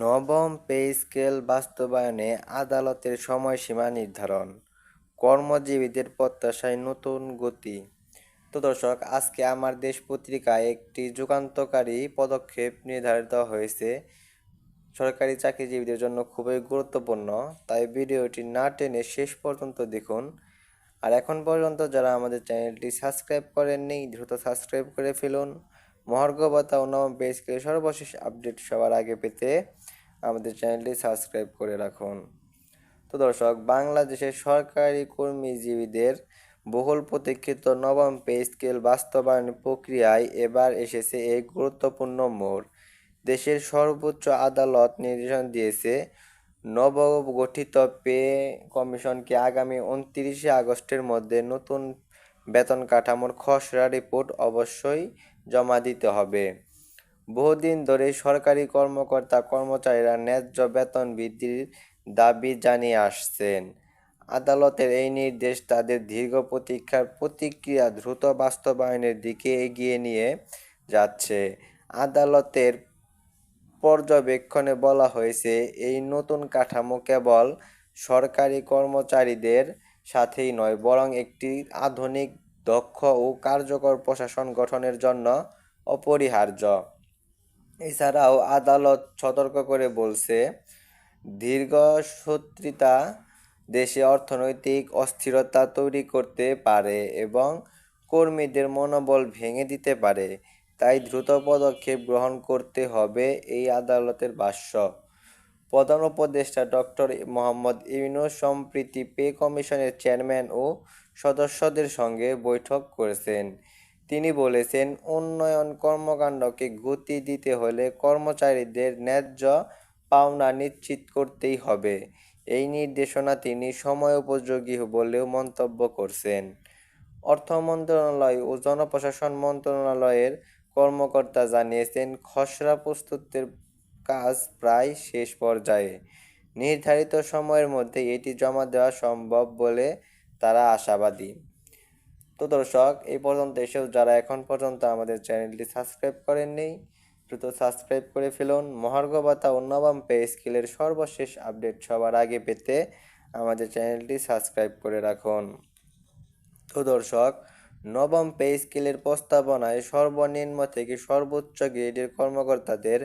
নবম pay scale বাস্তবায়নে আদালতের সময়সীমা নির্ধারণ। কর্মজীবীদের প্রত্যাশায় নতুন গতি। তো দর্শক, আজকে আমার দেশ পত্রিকায় একটি যুগান্তকারী পদক্ষেপ নির্ধারিত হয়েছে। সরকারি চাকরিজীবীদের জন্য খুবই গুরুত্বপূর্ণ। তাই ভিডিওটি না টেনে শেষ পর্যন্ত দেখুন। আর এখন পর্যন্ত যারা আমাদের চ্যানেলটি সাবস্ক্রাইব করেননি, দ্রুত সাবস্ক্রাইব করে ফেলুন। মহার্ঘবতা ও নবম পে সর্বশেষ আপডেট সবার আগে পেতে আমাদের চ্যানেলটি সাবস্ক্রাইব করে রাখুন। তো দর্শক, বাংলাদেশের সরকারি কর্মীজীবীদের বহুল প্রতীক্ষিত নবম পে স্কেল বাস্তবায়ন প্রক্রিয়ায় এবার এসেছে এই গুরুত্বপূর্ণ মোড়। দেশের সর্বোচ্চ আদালত নির্দেশন দিয়েছে, নবগঠিত পে কমিশনকে আগামী উনত্রিশে আগস্টের মধ্যে নতুন বেতন কাঠামোর খসড়া রিপোর্ট অবশ্যই জমা দিতে হবে। বহুদিন ধরে সরকারি কর্মকর্তা কর্মচারীরা ন্যায্য বেতন বৃদ্ধির দাবি জানিয়ে আসছেন। আদালতের এই নির্দেশ তাদের দীর্ঘ প্রতীক্ষার প্রতিক্রিয়া দ্রুত বাস্তবায়নের দিকে এগিয়ে নিয়ে যাচ্ছে। আদালতের পর্যবেক্ষণে বলা হয়েছে, এই নতুন কাঠামো কেবল সরকারি কর্মচারীদের সাথেই নয়, বরং একটি আধুনিক দক্ষ ও কার্যকর প্রশাসন গঠনের জন্য অপরিহার্য। এছাড়াও আদালত সতর্ক করে বলছে, দীর্ঘ শত্রিতা দেশে অর্থনৈতিক অস্থিরতা তৈরি করতে পারে এবং কর্মীদের মনোবল ভেঙে দিতে পারে। তাই দ্রুত পদক্ষেপ গ্রহণ করতে হবে এই আদালতের ভাষ্য। প্রধান উপদেষ্টা ডক্টর মোহাম্মদ ইউনুস সম্প্রীতি পে কমিশনের চেয়ারম্যান ও সদস্যদের সঙ্গে বৈঠক করেছেন। তিনি বলেছেন, উন্নয়ন কর্মকাণ্ডকে গতি দিতে হলে কর্মচারীদের ন্যায্য পাওনা নিশ্চিত করতেই হবে। এই নির্দেশনা তিনি সময় উপযোগী বলেও মন্তব্য করছেন। অর্থ মন্ত্রণালয় ও জনপ্রশাসন মন্ত্রণালয়ের কর্মকর্তা জানিয়েছেন, খসড়া প্রস্তুতের কাজ প্রায় শেষ পর্যায়ে। নির্ধারিত সময়ের মধ্যে এটি জমা দেওয়া সম্ভব বলে তারা আশাবাদী। তো দর্শক, এই পর্যন্ত এসেও যারা এখন পর্যন্ত আমাদের চ্যানেলটি সাবস্ক্রাইব করেননি, দ্রুত সাবস্ক্রাইব করে ফেলুন। মহার্ঘ ভাতা ও নবম পে স্কিলের সর্বশেষ আপডেট সবার আগে পেতে আমাদের চ্যানেলটি সাবস্ক্রাইব করে রাখুন। তো দর্শক, নবম পে স্কেলের প্রস্তাবনায় সর্বনিম্ন থেকে সর্বোচ্চ গ্রেডের কর্মকর্তাদের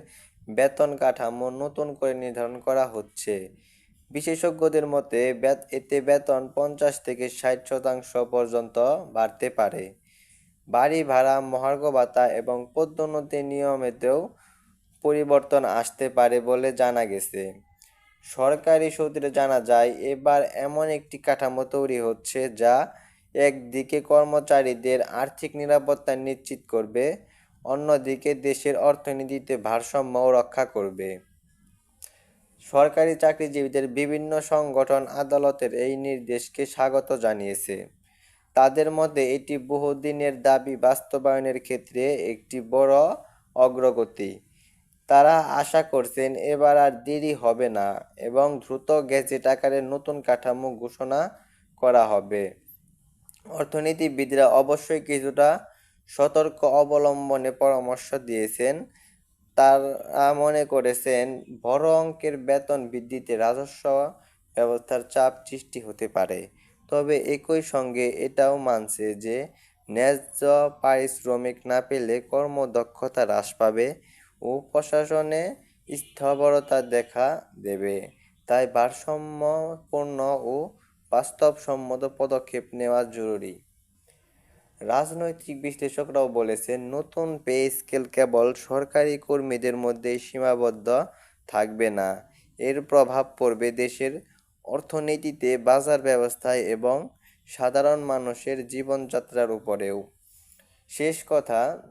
বেতন কাঠামো নতুন করে নির্ধারণ করা হচ্ছে। বিশেষজ্ঞদের মতে এতে বেতন পঞ্চাশ থেকে ষাট শতাংশ পর্যন্ত বাড়তে পারে। বাড়ি ভাড়া, মহার্ঘ ভাতা এবং পদোন্নতি নিয়মেতেও পরিবর্তন আসতে পারে বলে জানা গেছে। সরকারি সূত্রে জানা যায়, এবার এমন একটি কাঠামো তৈরি হচ্ছে যা একদিকে কর্মচারীদের আর্থিক নিরাপত্তা নিশ্চিত করবে অন্যদিকে দেশের অর্থনীতিতে ভারসাম্য রক্ষা করবে। সরকারি চাকরিজীবীদের বিভিন্ন সংগঠন আদালতের এই নির্দেশকে স্বাগত জানিয়েছে। তাদের মধ্যে এটি বহুদিনের দাবি বাস্তবায়নের ক্ষেত্রে একটি বড় অগ্রগতি। তারা আশা করছেন এবার আর দেরি হবে না এবং দ্রুত গেজেট আকারে নতুন কাঠামো ঘোষণা করা হবে। অর্থনীতিবিদরা অবশ্যই কিছুটা সতর্ক অবলম্বনে পরামর্শ দিয়েছেন। তারা মনে করেছেন, বড় অঙ্কের বেতন বৃদ্ধিতে রাজস্ব ব্যবস্থার চাপ সৃষ্টি হতে পারে। তবে একই সঙ্গে এটাও মানছে যে, ন্যায্য পারিশ্রমিক না পেলে কর্মদক্ষতা হ্রাস পাবে ও প্রশাসনে স্থবরতা দেখা দেবে। তাই ভারসাম্যপূর্ণ ও বাস্তবসম্মত পদক্ষেপ নেওয়া জরুরি। রাজনৈতিক বিশ্লেষকরাও বলেছেন, নতুন পে স্কেল কেবল সরকারি কর্মীদের মধ্যে সীমাবদ্ধ থাকবে না। এর প্রভাব পড়বে দেশের অর্থনীতিতে, বাজার ব্যবস্থায় এবং সাধারণ মানুষের জীবনযাত্রার উপরেও। শেষ কথা,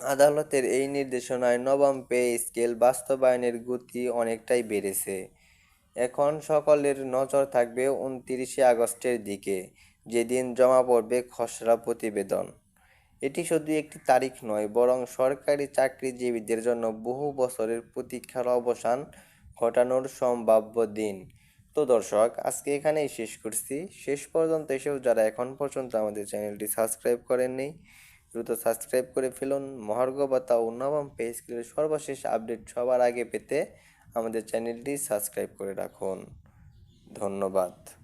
আদালতের এই নির্দেশনায় নবম পে স্কেল বাস্তবায়নের গতি অনেকটাই বেড়েছে। এখন সকলের নজর থাকবে উনত্রিশে আগস্টের দিকে। যেদিন জমা পড়বে খসড়া প্রতিবেদন। এটি শুধু একটি তারিখ নয়, বরং সরকারি চাকরিজীবীদের জন্য বহু বছরের প্রতীক্ষার অবসান ঘটানোর সম্ভাব্য দিন। তো দর্শক, আজকে এখানেই শেষ করছি। শেষ পর্যন্ত এসেও যারা এখন পর্যন্ত আমাদের চ্যানেলটি সাবস্ক্রাইব করেননি, দ্রুত সাবস্ক্রাইব করে ফেলুন। মহার্ঘ ভাতা ও নবম পে স্কেলের সর্বশেষ আপডেট সবার আগে পেতে আমাদের চ্যানেলটি সাবস্ক্রাইব করে রাখুন। ধন্যবাদ।